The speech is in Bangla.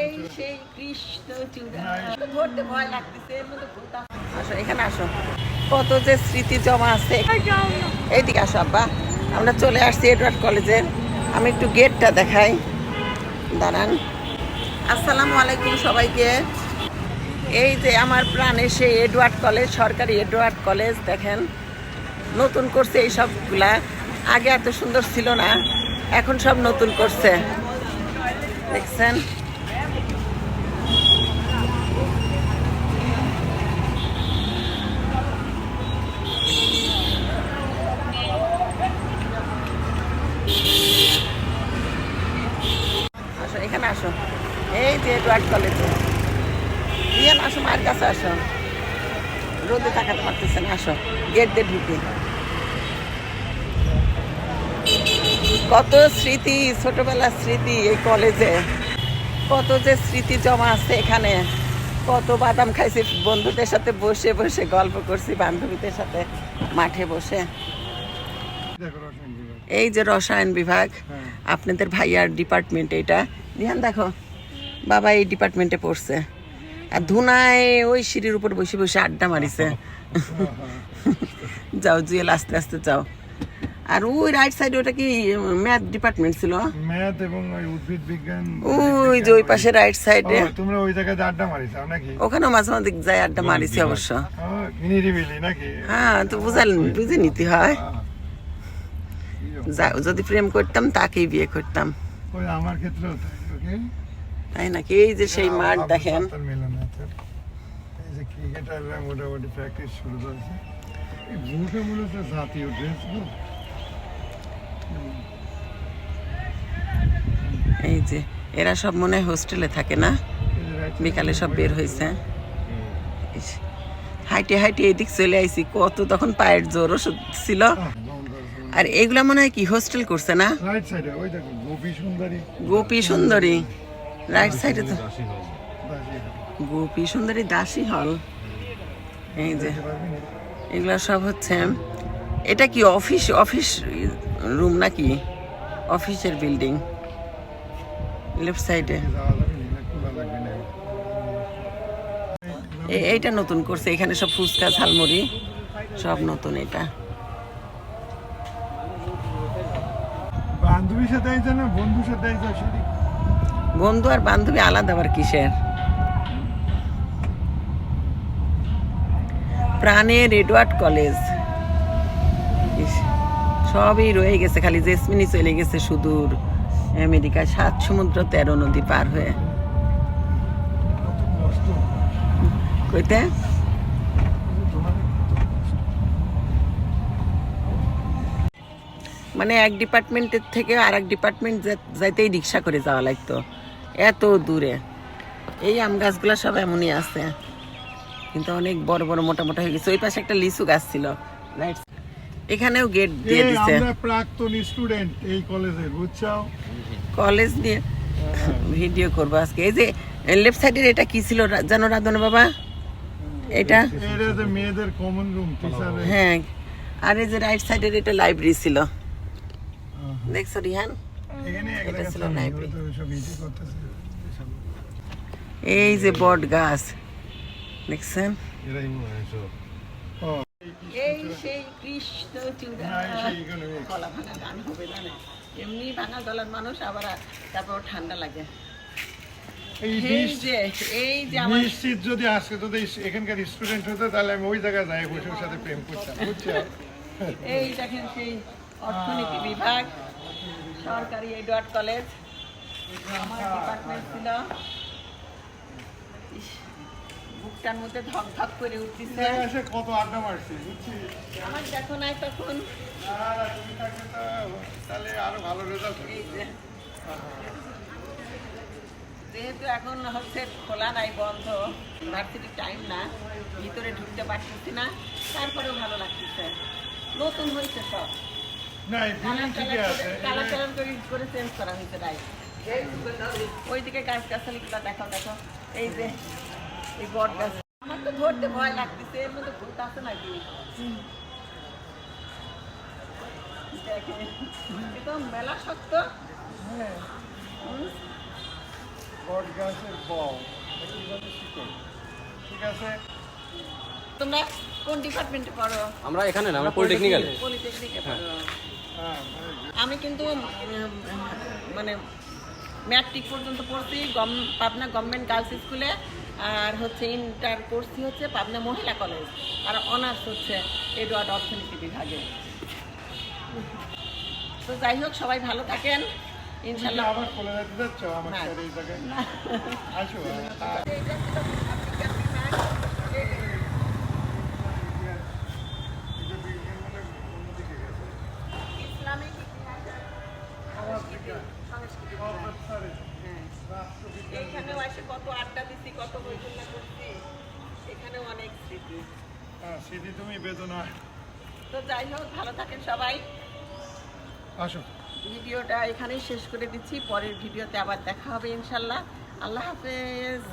এই সেই কৃষ্ণ চূড়া ধরতে ভয় লাগতেছে আসো, এখানে আসো। কত যে স্মৃতি জমা আছে। এইদিকে আসো, আব্বা। আমরা চলে আসছি এডওয়ার্ড কলেজে আমি একটু গেটটা দেখাই। দাঁড়ান। আসসালামু আলাইকুম সবাইকে। এই যে আমার প্রাণে সেই এডওয়ার্ড কলেজ, সরকারি এডওয়ার্ড কলেজ, দেখেন। নতুন করছে এই সবগুলা। আগে এত সুন্দর ছিল না, এখন সব নতুন করছে। দেখছেন আসো এখানে আসো এই এডওয়ার্ড কলেজে আসো মায়ের কাছে আসো। রোদে তাকাতে পারতেছে না আসো। গেট দিয়ে ঢুকে। কত স্মৃতি ছোটবেলার স্মৃতি এই কলেজে। কত যে স্মৃতি জমা আছে এখানে। কত বাদাম খাইছি বন্ধুদের সাথে বসে বসে গল্প করছি বান্ধবীদের সাথে মাঠে বসে। এই যে রসায়ন বিভাগ হ্যাঁ। আপনাদের ভাইয়ার ডিপার্টমেন্ট এটা। ধ্যান দেখো। বাবা এই ডিপার্টমেন্টে পড়ছে। আর ধুনায় ওই সিঁড়ির উপর বসে বসে আড্ডা মারিছে। যাও জুয়েল আস্তে আস্তে যাও। আর ওই রাইট সাইডে ওটা কি ম্যাথ ডিপার্টমেন্ট ছিল? ম্যাথ এবং ওই উদ্ভিদ বিজ্ঞান ওই যে ওই পাশে রাইট সাইডে তোমরা ওই জায়গায় আড্ডা মারিস নাকি? ওখানেও মাঝে মাঝে যাই আড্ডা মারিছি অবশ্য। নিরিবিলি নাকি? হ্যাঁ তো বুঝাল বুঝে নিতে হয়। যা- যদি প্রেম করতাম তাকেই বিয়ে করতাম। ওই আমার ক্ষেত্রেও তাই ওকে? তাই নাকি? এই যে সেই মাঠ দেখেন। এই যে মোটামুটি প্র্যাকটিস শুরু করেছে। বুটে মূলত জাতীয় ড্রেস এই যে এরা সব মনে হয় হোস্টেলে থাকে না? বিকালে সব বের হয়েছে হাইটে হাইটে এদিক চলে আইছি কত তখন পায়ের জোর সু- ছিল। আছে। আর এগুলা মনে হয় কি হোস্টেল করছে না? গোপী সুন্দরী। গোপী সুন্দরী। রাইট সাইডে তো। গোপী সুন্দরী দাসী হল। এই যে? এগুলা সব হচ্ছে এটা কি অফিস অফিস রুম নাকি? অফিসের বিল্ডিং। লেফট সাইডে। এইটা নতুন করছে এখানে সব ফুচকা ঝালমুড়ি সব নতুন এটা। বান্ধবীর সাথে আইছে না বন্ধুর সাথে আইছে বন্ধু আর বান্ধবী আলাদা আবার কিসের? প্রাণের এডওয়ার্ড কলেজ। সবই রয়ে গেছে, খালি জেসমিনি চলে গেছে সুদূর আমেরিকা সাত সমুদ্র তেরো নদী পার হয়ে। কইতে? মানে এক ডিপার্টমেন্টের থেকে আর এক ডিপার্টমেন্ট যাইতেই রিক্সা করে যাওয়া লাগতো। এত দূরে। এই আম গাছগুলো সব এমনই আছে। কিন্তু অনেক বড় বড় মোটা মোটা হয়ে গেছে। ওই পাশে একটা লিচু গাছ ছিল। রাইট এখানেও গেট দিয়ে দিছে। আমরা প্রাক্তন স্টুডেন্ট এই কলেজে বুঝছ কলেজ নিয়ে ভিডিও করব আজকে। এই যে লেফট সাইডের এটা কি ছিল? জানো রাধন বাবা? এটা? এটা যে মেয়েদের কমন রুম টিচার হ্যাঁ। আর এই যে রাইট সাইডের এটা লাইব্রেরি ছিল। দেখছ রিহান? এটা ছিল এই যে বট গাছ দেখছেন? এই সেই কৃষ্ণ চূড়া ভাঙা গান হবে এমনি ভাঙা গলার মানুষ আবার তারপর ঠান্ডা লাগে। এই এই যে এই যে আমার নিশ্চিত যদি আজকে যদি এখানকার স্টুডেন্ট হতো তাহলে আমি ওই জায়গায় যাই বসে সাথে প্রেম করতাম বুঝছ এই দেখেন সেই অর্থনীতি বিভাগ সরকারি এডওয়ার্ড কলেজ আমার ডিপার্টমেন্ট ছিল। বুকটার মধ্যে ধক ধক করে উঠতেছে। কত আড্ডা মারছি আমার যখন নাই তখন। তাহলে আরও ভালো রেজাল্ট যেহেতু এখন হচ্ছে খোলা নাই বন্ধ ভার্সিটির টাইম না ভিতরে ঢুকতে পারতেছি না তারপরেও ভালো লাগতেছে। নতুন হয়েছে সব। না এই বিল্ডিং ঠিকই আছে কালার কালার করে করে চেঞ্জ করা হয়েছে রাইট ওইদিকে গাছ গাছালিগুলো দেখো দেখো। এই যে এই বট গাছ আমার তো ধরতে ভয় লাগতেছে এর মধ্যে ভূত আছে নাকি? দেখে একদম মেলা শক্ত। হুম। বট গাছের বল ঠিক আছে? তোমরা কোন ডিপার্টমেন্টে পড়ো? আমরা এখানে না আমরা পলিটেকনিক্যাল পলিটেকনিকে পড়ো। আমি কিন্তু মানে ম্যাট্রিক পর্যন্ত পড়ছি গম পাবনা গভর্নমেন্ট গার্লস স্কুলে আর হচ্ছে ইন্টার করছি হচ্ছে পাবনা মহিলা কলেজ আর অনার্স হচ্ছে এডওয়ার্ড অর্থনীতি বিভাগে। তো যাই হোক সবাই ভালো থাকেন। ইনশাল্লাহ আবার চলে যেতে যাচ্ছ আমার এই জায়গায়? আসো আর ইসলামিক ইতিহাসের সংস্কৃতি হ্যাঁ এইখানেও এসে কত আড্ডা দিছি কত করছি অনেক স্মৃতি। হ্যাঁ স্মৃতি তুমি বেদনা তো যাই হোক ভালো থাকেন সবাই। আসো। ভিডিওটা এখানেই শেষ করে দিচ্ছি পরের ভিডিওতে আবার দেখা হবে ইনশাল্লাহ। আল্লাহ হাফেজ।